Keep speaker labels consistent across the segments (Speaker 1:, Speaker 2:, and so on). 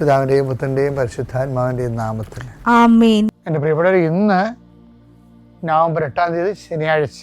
Speaker 1: പിതാവിന്റെയും പുത്രന്റെയും പരിശുദ്ധാത്മാവിന്റെയും നാമത്തിൽ. എന്റെ പ്രിയപ്പെട്ടവർ ഇന്ന് നവംബർ എട്ടാം തീയതി ശനിയാഴ്ച.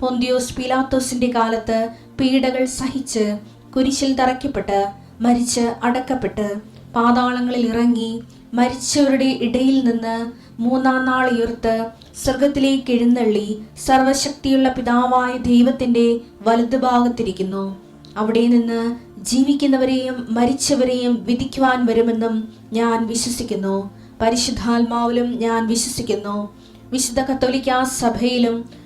Speaker 2: പൊന്തിയോസ് പിലാത്തോസിന്റെ കാലത്ത് പീഡകൾ സഹിച്ച് കുരിശിൽ തറയ്ക്കപ്പെട്ട് മരിച്ച് അടക്കപ്പെട്ട് പാതാളങ്ങളിൽ ഇറങ്ങി മരിച്ചവരുടെ ഇടയിൽ നിന്ന് മൂന്നാം നാൾ ഉയർത്ത് സ്വർഗത്തിലേക്ക് എഴുന്നള്ളി സർവശക്തിയുള്ള പിതാവായ ദൈവത്തിന്റെ വലതുഭാഗത്തിരിക്കുന്നു അവിടെ നിന്ന് ജീവിക്കുന്നവരെയും മരിച്ചവരെയും വിധിക്കുവാൻ വരുമെന്നും ഞാൻ വിശ്വസിക്കുന്നു. പരിശുദ്ധാത്മാവിലും ഞാൻ വിശ്വസിക്കുന്നു. വിശുദ്ധ കത്തോലിക്ക സഭയിലും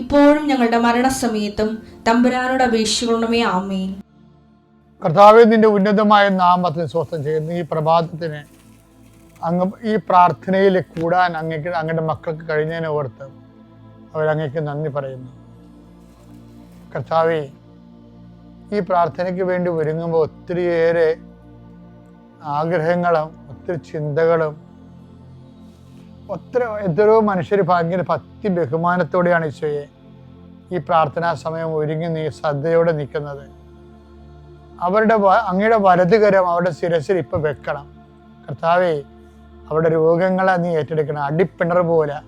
Speaker 2: ഇപ്പോഴും ഞങ്ങളുടെ മരണസമയത്തും തമ്പുരാനോട് അപേക്ഷിക്കണമേ ആമേ
Speaker 1: കർത്താവെ നിന്റെ ഉന്നതമായ നാമത്തിന് സ്വസ്ഥം ചെയ്യുന്നു. ഈ പ്രഭാതത്തിന് അങ്ങ് ഈ പ്രാർത്ഥനയിൽ കൂടാൻ അങ്ങക്ക് അങ്ങയുടെ മക്കൾക്ക് കഴിഞ്ഞതിനെ ഓർത്ത് അവരങ്ങക്ക് നന്ദി പറയുന്നു. കർത്താവെ ഈ പ്രാർത്ഥനയ്ക്ക് വേണ്ടി ഒരുങ്ങുമ്പോൾ ഒത്തിരിയേറെ ആഗ്രഹങ്ങളും ഒത്തിരി ചിന്തകളും ഒത്തിരി എത്രയോ മനുഷ്യർ ഭയങ്കര ഭക്തി ബഹുമാനത്തോടെയാണ് ഈശോയെ ഈ പ്രാർത്ഥനാ സമയം ഒരുങ്ങി നീ ശ്രദ്ധയോടെ നിൽക്കുന്നത്. അവരുടെ അങ്ങയുടെ വലതുകരം അവരുടെ ശിരസിൽ ഇപ്പം വെക്കണം. കർത്താവേ അവരുടെ രോഗങ്ങളെ നീ ഏറ്റെടുക്കണം. അടിപ്പിണർ പോലെ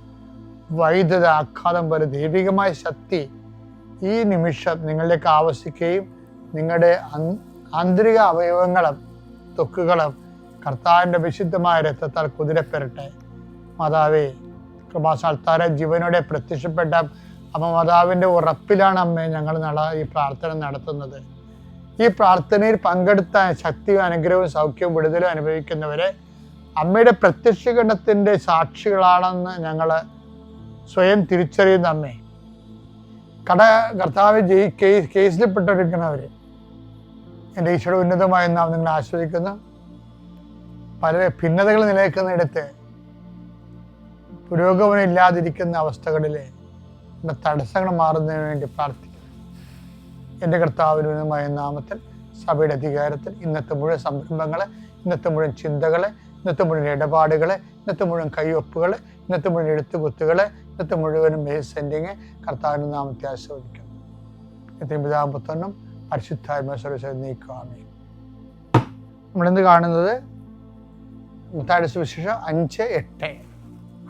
Speaker 1: വൈദ്യുത ആഘാതം പോലെ ദൈവികമായ ശക്തി ഈ നിമിഷം നിങ്ങളിലേക്ക് ആവശ്യിക്കുകയും നിങ്ങളുടെ ആന്തരിക അവയവങ്ങളും തൊക്കുകളും കർത്താവിന്റെ വിശുദ്ധമായ രക്തത്താൽ കുതിരപ്പെരട്ടെ. മാതാവേ കൃപാസാൽത്താര ജീവനോടെ പ്രത്യക്ഷപ്പെട്ട അമ്മ മാതാവിന്റെ ഉറപ്പിലാണ് അമ്മേ ഞങ്ങൾ നട ഈ പ്രാർത്ഥന നടത്തുന്നത്. ഈ പ്രാർത്ഥനയിൽ പങ്കെടുത്ത ശക്തിയും അനുഗ്രഹവും സൗഖ്യവും വിടുതലും അനുഭവിക്കുന്നവരെ അമ്മയുടെ പ്രത്യക്ഷീകരണത്തിന്റെ സാക്ഷികളാണെന്ന് ഞങ്ങൾ സ്വയം തിരിച്ചറിയുന്ന അമ്മേ. കട കർത്താവ് ജയി കേസ് കേസിൽപ്പെട്ടിരിക്കുന്നവർ എന്റെ ഈശോയുടെ ഉന്നതമായ നാം നിങ്ങൾ ആശ്രയിക്കുന്ന പല ഭിന്നതകൾ നിലനിൽക്കുന്നിടത്ത് പുരോഗമനം ഇല്ലാതിരിക്കുന്ന അവസ്ഥകളിൽ നമ്മുടെ തടസ്സങ്ങൾ മാറുന്നതിന് വേണ്ടി പ്രാർത്ഥിക്കുന്നു. എന്റെ കർത്താവിനുമായ നാമത്തിൽ സഭയുടെ അധികാരത്തിൽ ഇന്നത്തെ മുഴുവൻ സംരംഭങ്ങളെ ഇന്നത്തെ മുഴുവൻ ചിന്തകളെ ഇന്നത്തെ മുഴുവൻ ഇടപാടുകളെ ഇന്നത്തെ മുഴുവൻ കൈയൊപ്പുകൾ ഇന്നത്തെ മുഴുവൻ എഴുത്തുകുത്തുകൾ ഇന്നത്തെ മുഴുവനും മെയിൽ സെൻഡിങ് കർത്താവിന്റെ നാമത്തെ ആസ്വദിക്കുന്നു ഇത്രയും പിതാപുത്രനും പരിശുദ്ധാത്മ സർവീസ് നീക്കുവാമേ നമ്മളിന്ന് കാണുന്നത് മുത്താഴ്ച വിശേഷം അഞ്ച് എട്ട്.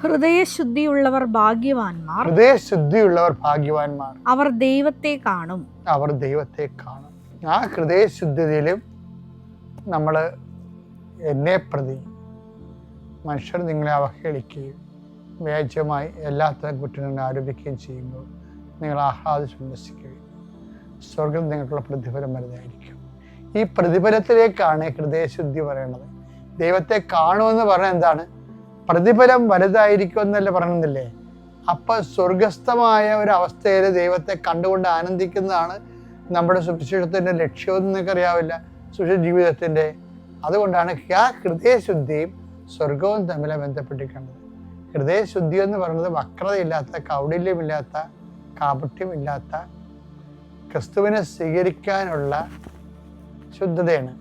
Speaker 3: ഹൃദയശുദ്ധിയുള്ളവർ ഭാഗ്യവാന്മാർ.
Speaker 1: ഹൃദയശുദ്ധിയുള്ളവർ ഭാഗ്യവാന്മാർ.
Speaker 3: അവർ ദൈവത്തെ കാണും.
Speaker 1: അവർ ദൈവത്തെ കാണും. ആ ഹൃദയശുദ്ധിയിലും നമ്മൾ എന്നെ പ്രതി മനുഷ്യർ നിങ്ങളെ അവഹേളിക്കുകയും വ്യാജ്യമായി എല്ലാത്തരം കുറ്റങ്ങളും ആരോപിക്കുകയും ചെയ്യുമ്പോൾ നിങ്ങൾ ആഹ്ലാദിച്ച് ഉല്ലസിക്കുകയും സ്വർഗം നിങ്ങൾക്കുള്ള പ്രതിഫലം വരുന്നതായിരിക്കും. ഈ പ്രതിഫലത്തിലേക്കാണ് ഹൃദയശുദ്ധി പറയുന്നത് ദൈവത്തെ കാണുമെന്ന് പറഞ്ഞാൽ എന്താണ്? പ്രതിഫലം വലുതായിരിക്കും എന്നല്ലേ പറയുന്നില്ലേ അപ്പൊ സ്വർഗസ്ഥമായ ഒരു അവസ്ഥയിൽ ദൈവത്തെ കണ്ടുകൊണ്ട് ആനന്ദിക്കുന്നതാണ് നമ്മുടെ സുവിശേഷത്തിന്റെ ലക്ഷ്യമെന്ന് നിങ്ങൾക്ക് അറിയാവില്ല സുവിശേഷ ജീവിതത്തിന്റെ. അതുകൊണ്ടാണ് ആ ഹൃദയശുദ്ധിയും സ്വർഗവും തമ്മിൽ ബന്ധപ്പെട്ടിരിക്കുന്നത്. ഹൃദയശുദ്ധി എന്ന് പറയുന്നത് വക്രതയില്ലാത്ത കൗടില്യമില്ലാത്ത കാപട്യമില്ലാത്ത ക്രിസ്തുവിനെ സ്വീകരിക്കാനുള്ള ശുദ്ധതയാണ്.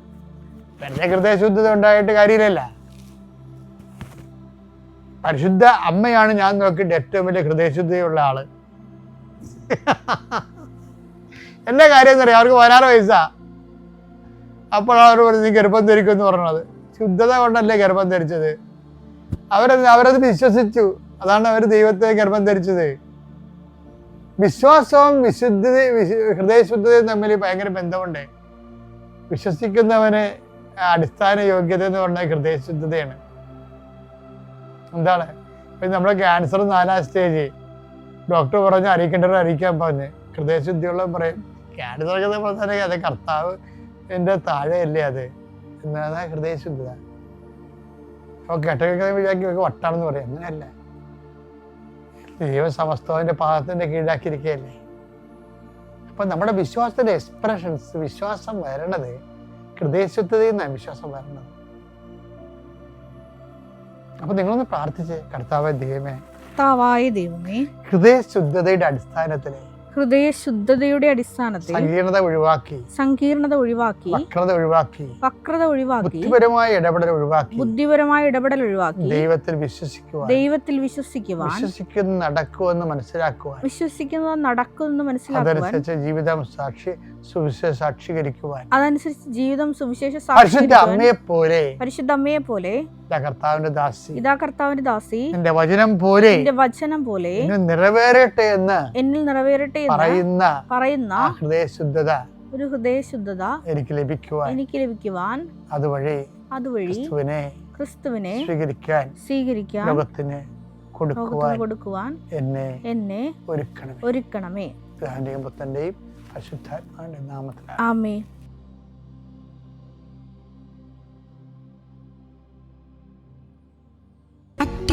Speaker 1: വെറുതെ ഹൃദയശുദ്ധത ഉണ്ടായിട്ട് കാര്യമില്ലല്ല. പരിശുദ്ധ അമ്മയാണ് ഞാൻ നോക്കിയിട്ട് ഏറ്റവും വലിയ ഹൃദയശുദ്ധിയുള്ള ആൾ. എന്റെ കാര്യം എന്ന് പറയാം അവർക്ക് പതിനാറ് വയസ്സാ അപ്പോഴാണ് അവർ പറഞ്ഞ് ഗർഭം ധരിക്കും എന്ന് പറഞ്ഞത്. ശുദ്ധത കൊണ്ടല്ലേ ഗർഭം ധരിച്ചത്? അവരത് അവരത് വിശ്വസിച്ചു. അതാണ് അവർ ദൈവത്തെ ഗർഭം ധരിച്ചത്. വിശ്വാസവും വിശുദ്ധ ഹൃദയശുദ്ധതയും തമ്മിൽ ഭയങ്കര ബന്ധമുണ്ട്. വിശ്വസിക്കുന്നവന് അടിസ്ഥാന യോഗ്യത എന്ന് പറഞ്ഞാൽ ഹൃദയശുദ്ധതയാണ്. എന്താണ്? ഇപ്പം നമ്മുടെ ക്യാൻസർ നാലാം സ്റ്റേജ് ഡോക്ടർ പറഞ്ഞ് അറിയിക്കേണ്ടവർ അറിയിക്കാൻ പറഞ്ഞ്. ഹൃദയശുദ്ധിയുള്ള പറയും. ക്യാൻസർ ഒക്കെ പറഞ്ഞാൽ അത് കർത്താവ് എന്റെ താഴെയല്ലേ അത്? എന്നാണ് ഹൃദയശുദ്ധത അപ്പോൾ കേട്ടൊക്കെ വിചാരിക്കും വട്ടാണെന്ന് പറയും. അങ്ങനെയല്ല. ദൈവം സമസ്തവന്റെ പാദത്തിന്റെ കീഴാക്കിയിരിക്കുകയല്ലേ അപ്പം നമ്മുടെ വിശ്വാസത്തിന്റെ എക്സ്പ്രഷൻസ് വിശ്വാസം വരണത് ഹൃദയശുദ്ധതയിൽ നിന്നാണ് വിശ്വാസം വരണത് അപ്പൊ നിങ്ങളൊന്ന് പ്രാർത്ഥിച്ച് കർത്താവ് ദൈവമേ.
Speaker 3: കർത്താവായ ദൈവമേ
Speaker 1: ഹൃദയ ശുദ്ധതയുടെ
Speaker 3: അടിസ്ഥാനത്തിൽ ഹൃദയ ശുദ്ധതയുടെ അടിസ്ഥാനത്തിൽ
Speaker 1: സങ്കീർണത ഒഴിവാക്കി
Speaker 3: സങ്കീർണത ഒഴിവാക്കി
Speaker 1: വക്രത ഒഴിവാക്കി
Speaker 3: വക്രത ഒഴിവാക്കി
Speaker 1: ബുദ്ധിപരമായ ഇടപെടൽ ഒഴിവാക്കി
Speaker 3: ബുദ്ധിപരമായ ഇടപെടൽ ഒഴിവാക്കി
Speaker 1: ദൈവത്തിൽ വിശ്വസിക്കുവാൻ
Speaker 3: ദൈവത്തിൽ വിശ്വസിക്കുവാൻ
Speaker 1: വിശ്വസിക്കുന്ന നടക്കുമെന്ന് മനസ്സിലാക്കുവാൻ
Speaker 3: വിശ്വസിക്കുന്നത് നടക്കുമെന്ന് മനസ്സിലാക്കുവാൻ
Speaker 1: അതനുസരിച്ച് ജീവിതം സാക്ഷി സുവിശേഷ സാക്ഷീകരിക്കുവാൻ
Speaker 3: അതനുസരിച്ച് ജീവിതം സുവിശേഷ
Speaker 1: പരിശുദ്ധ അമ്മയെ പോലെ
Speaker 3: പരിശുദ്ധ അമ്മയെ പോലെ
Speaker 1: കർത്താവിന്റെ ദാസി.
Speaker 3: ഇതാ കർത്താവിന്റെ ദാസി.
Speaker 1: എന്റെ വചനം പോലെ
Speaker 3: എന്റെ വചനം പോലെ
Speaker 1: നിറവേറട്ടെ എന്ന്
Speaker 3: എന്നിൽ നിറവേറട്ടെ
Speaker 1: പറയുന്ന
Speaker 3: പറയുന്ന
Speaker 1: ഹൃദയശുദ്ധത
Speaker 3: ഒരു ഹൃദയശുദ്ധത
Speaker 1: എനിക്ക് ലഭിക്കുവാൻ
Speaker 3: എനിക്ക് ലഭിക്കുവാൻ
Speaker 1: അതുവഴി
Speaker 3: അതുവഴി
Speaker 1: ക്രിസ്തുവിനെ
Speaker 3: ക്രിസ്തുവിനെ
Speaker 1: സ്വീകരിക്കാൻ
Speaker 3: സ്വീകരിക്കാൻ
Speaker 1: ലോകത്തിന് കൊടുക്കുവാൻ
Speaker 3: കൊടുക്കുവാൻ
Speaker 1: എന്നെ
Speaker 3: എന്നെ
Speaker 1: ഒരുക്കണമേ.
Speaker 3: ഒരുക്കണമേ.
Speaker 1: പിതാവിന്റെയും പുത്രന്റെയും പരിശുദ്ധാത്മാവിന്റെ നാമത്തിലാണ്.
Speaker 3: ആമേ